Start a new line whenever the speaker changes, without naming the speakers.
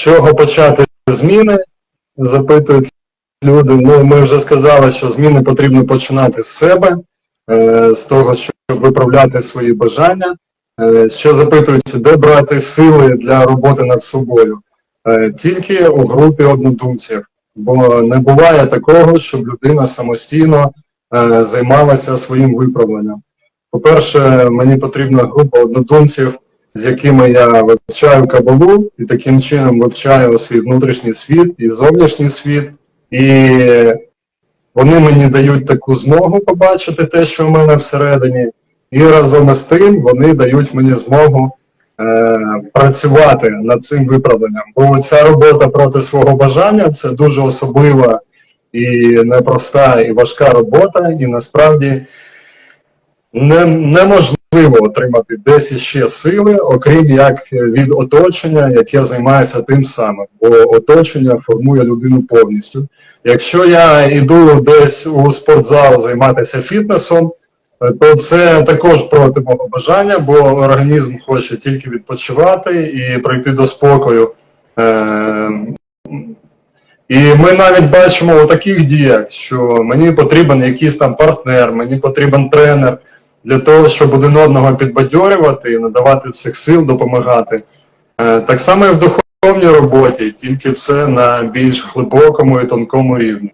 чого почати зміни? Запитують люди. Ну, ми вже сказали, що зміни потрібно починати з себе, е, з того, щоб виправляти свої бажання. Е, Ще запитують, де брати сили для роботи над собою. Е, Тільки у групі однодумців, бо не буває такого, щоб людина самостійно займалася своїм виправленням. По-перше, мені потрібна група однодумців, з якими я вивчаю кабалу і таким чином вивчаю свій внутрішній світ і зовнішній світ. І вони мені дають таку змогу побачити те, що в мене всередині, і разом із тим вони дають мені змогу е, працювати над цим виправленням. Бо ця робота проти свого бажання це дуже особлива і непроста і важка робота, і насправді не, неможливо отримати десь іще сили, окрім як від оточення, яке займається тим самим, бо оточення формує людину повністю. Якщо я йду десь у спортзал займатися фітнесом, то це також проти мого бажання, бо організм хоче тільки відпочивати і прийти до спокою. Е, і ми навіть бачимо у таких діях, що мені потрібен якийсь там партнер, мені потрібен тренер для того, щоб один одного підбадьорювати і надавати цих сил, допомагати. Е, Так само і в духовній роботі, тільки це на більш глибокому і тонкому рівні.